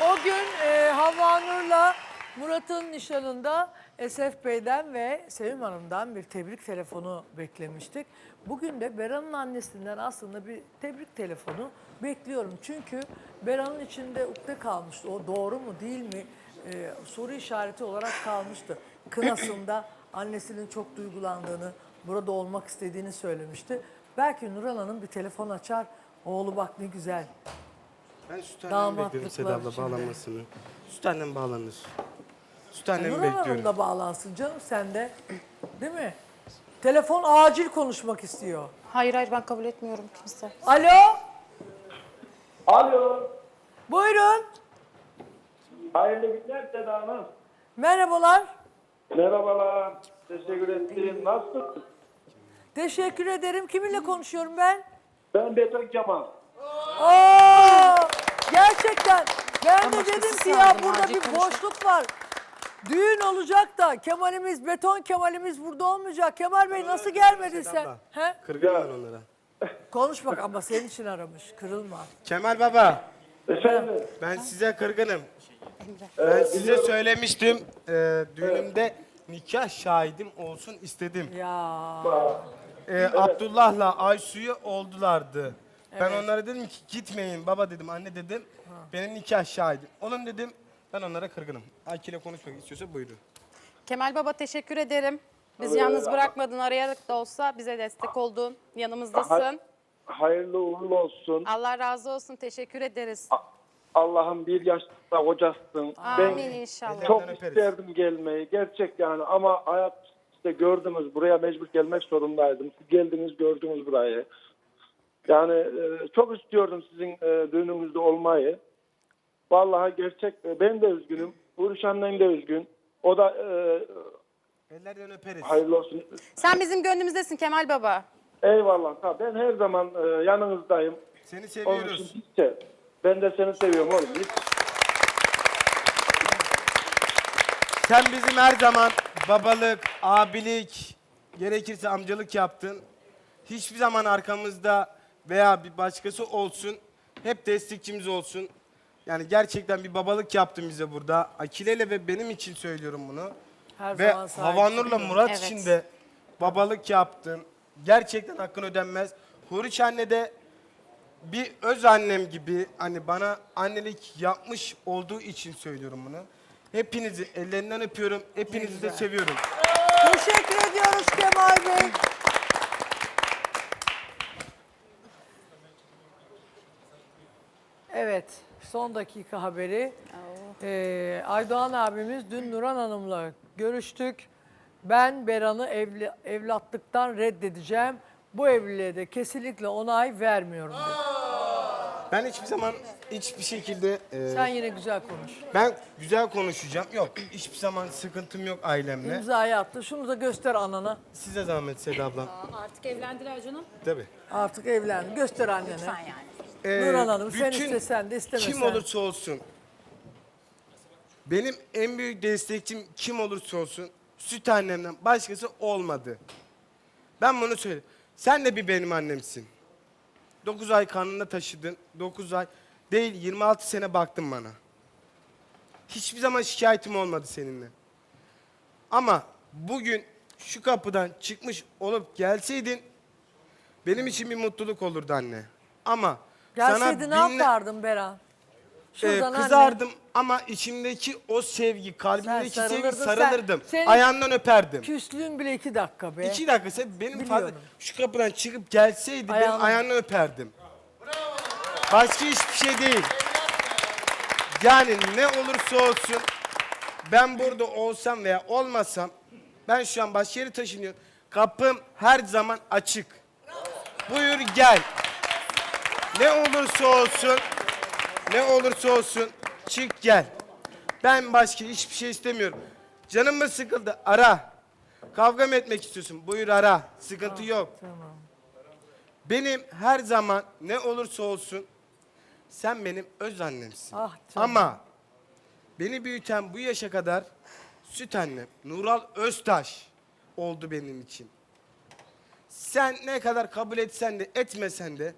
O gün e, Havva Nur'la Murat'ın nişanında Esef Bey'den ve Sevim Hanım'dan bir tebrik telefonu beklemiştik. Bugün de Beran'ın annesinden aslında bir tebrik telefonu bekliyorum. Çünkü Beran'ın içinde ukde kalmıştı. O doğru mu değil mi e, soru işareti olarak kalmıştı. Kınasında annesinin çok duygulandığını, burada olmak istediğini söylemişti. Belki Nurhan Hanım bir telefon açar. Oğlu bak ne güzel. Ben süt annemi Damatlıklar bekliyorum Seda abla içinde. bağlanmasını. Süt annem bağlanır. Süt annemi Nurhan Hanım bekliyorum. da bağlansın canım sen de. Değil mi? Telefon acil konuşmak istiyor. Hayır hayır ben kabul etmiyorum kimse. Alo, Alo. buyurun. Hayırlı günler Seda Hanım. Merhabalar. Merhabalar. Teşekkür ederim. Nasılsın? Teşekkür ederim. Kiminle konuşuyorum ben? Ben Beton Kemal. Oo, gerçekten. Ben de dedim ki ya burada bir boşluk var. Düğün olacak da Kemal'imiz, beton Kemal'imiz burada olmayacak. Kemal Bey nasıl gelmedin sen? He? Kırgın onlara. Konuş bak ama senin için aramış. Kırılma. Kemal baba Efendim. ben size kırgınım. Ben size söylemiştim. E, düğünümde nikah şahidim olsun istedim. Ya. E, Abdullah'la Aysu'yu oldulardı. Ben onlara dedim ki gitmeyin baba dedim anne dedim. Benim nikah şahidim. Onun dedim ben onlara kırgınım. Akile konuşmak istiyorsa buyurun. Kemal Baba teşekkür ederim. Bizi yalnız bırakmadın arayarak da olsa bize destek oldun. Yanımızdasın. Hayırlı uğurlu olsun. Allah razı olsun teşekkür ederiz. Allah'ım bir yaşta kocasın. Amin Ben inşallah. çok Ellerinden öperiz. isterdim gelmeyi. Gerçek yani ama hayat işte gördünüz. Buraya mecbur gelmek zorundaydım. Siz geldiniz gördünüz burayı. Yani e, çok istiyordum sizin e, düğününüzde olmayı. Vallahi gerçek e, ben de üzgünüm. Uğruş annem de üzgün. O da e, Ellerinden öperiz. hayırlı olsun. Sen bizim gönlümüzdesin Kemal Baba. Eyvallah. Ha, Ben her zaman e, yanınızdayım. Seni Onun seviyoruz. için hiç de- Ben de seni seviyorum oğlum. Hiç Sen bizim her zaman babalık, abilik, gerekirse amcalık yaptın. Hiçbir zaman arkamızda veya bir başkası olsun, hep destekçimiz olsun. Yani gerçekten bir babalık yaptın bize burada. Akile'yle ve benim için söylüyorum bunu. Her ve zaman sahip Havanur'la çıkıyorum. Murat Evet. için de babalık yaptın. Gerçekten hakkın ödenmez. Huriç anne de bir öz annem gibi hani bana annelik yapmış olduğu için söylüyorum bunu. Hepinizi ellerinden öpüyorum. Hepinizi de seviyorum. Teşekkür ediyoruz Kemal Bey. Evet, son dakika haberi. Ee, Aydoğan abimiz dün Nuran Hanım'la görüştük. Ben Beran'ı evli, evlatlıktan reddedeceğim. Bu evliliğe de kesinlikle onay vermiyorum dedi. Ben hiçbir zaman hiçbir şekilde e, Sen yine güzel konuş. ben güzel konuşacağım. Yok hiçbir zaman sıkıntım yok ailemle. İmzayı attı. Şunu da göster anana. Size zahmet Seda abla. Artık evlendiler canım. Tabii. Artık evlendi. Göster annene. Lütfen yani. Ee, Nurhan Hanım, sen bütün istesen de istemesen. Kim olursa olsun. Benim en büyük destekçim kim olursa olsun süt annemden başkası olmadı. Ben bunu söyleyeyim. Sen de bir benim annemsin. 9 ay karnında taşıdın. 9 ay değil 26 sene baktın bana. Hiçbir zaman şikayetim olmadı seninle. Ama bugün şu kapıdan çıkmış olup gelseydin benim için bir mutluluk olurdu anne. Ama Gelseydi ne binle- yapardın Beran? ee, Şuradan anne- kızardım ama içimdeki o sevgi, kalbimdeki Sen sevgi sarılırdın, sen- sarılırdım. senin- Ayağından öperdim. Küslüğün bile iki dakika be. İki dakika sen benim fazla Biliyorum. şu kapıdan çıkıp gelseydi Ayağını- benim ayağını öperdim. Başka hiçbir şey değil. Yani ne olursa olsun ben burada olsam veya olmasam ben şu an başka yere taşınıyorum. Kapım her zaman açık. Buyur gel. Ne olursa olsun ne olursa olsun çık gel. Ben başka hiçbir şey istemiyorum. Canım mı sıkıldı? Ara. Kavga mı etmek istiyorsun? Buyur ara. Sıkıntı yok. Benim her zaman ne olursa olsun sen benim öz annemsin. Ah canım. Ama beni büyüten bu yaşa kadar süt annem Nural Öztaş oldu benim için. Sen ne kadar kabul etsen de etmesen de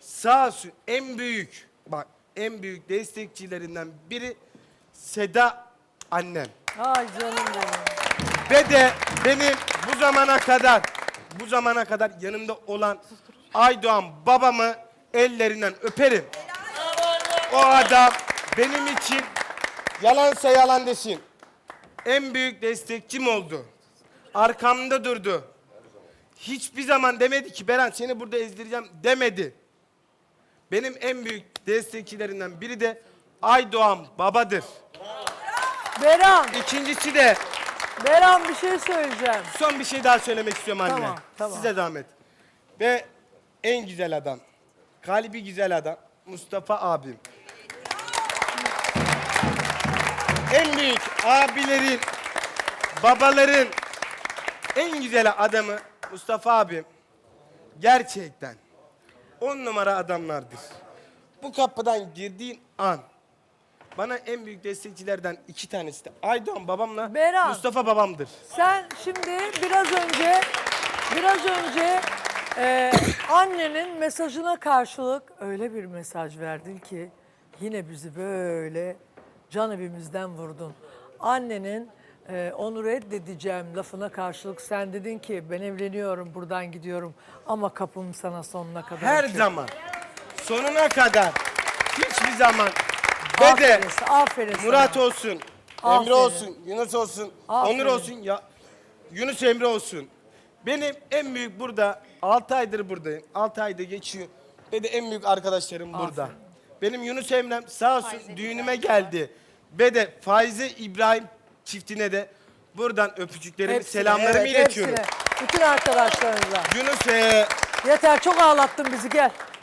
sağ olsun en büyük bak en büyük destekçilerinden biri Seda annem. Ay canım benim. Ve de benim bu zamana kadar bu zamana kadar yanımda olan Aydoğan babamı ellerinden öperim. O adam benim için yalansa yalan desin. En büyük destekçim oldu. Arkamda durdu. Hiçbir zaman demedi ki Beren seni burada ezdireceğim demedi. Benim en büyük destekçilerinden biri de Aydoğan babadır. Beran, İkincisi de Beran bir şey söyleyeceğim. Son bir şey daha söylemek istiyorum anne. Tamam, tamam. Size zahmet. Ve en güzel adam, kalbi güzel adam Mustafa abim. En büyük abilerin, babaların en güzel adamı Mustafa abim. Gerçekten on numara adamlardır. Bu kapıdan girdiğin an bana en büyük destekçilerden iki tanesi de Aydoğan babamla Beran. Mustafa babamdır. Sen şimdi biraz önce biraz önce e, annenin mesajına karşılık öyle bir mesaj verdin ki yine bizi böyle can evimizden vurdun. Annenin e, onu reddedeceğim lafına karşılık sen dedin ki ben evleniyorum buradan gidiyorum ama kapım sana sonuna kadar Her açık. zaman. Sonuna kadar. Hiçbir zaman. Ve de Aferin, aferin sana. Murat olsun, Aferin. Emre olsun, Yunus olsun, Aferin. Onur olsun, ya Yunus Emre olsun. Benim en büyük burada 6 aydır buradayım. 6 ayda geçiyor. Ve de en büyük arkadaşlarım burada. Benim Yunus Emre'm sağ olsun düğünüme geldi. Ve de Faize İbrahim çiftine de buradan öpücüklerimi, Hepsine, selamlarımı evet, iletiyorum. hepsine. Bütün arkadaşlarınıza. Yunus e, Yeter çok ağlattın bizi gel.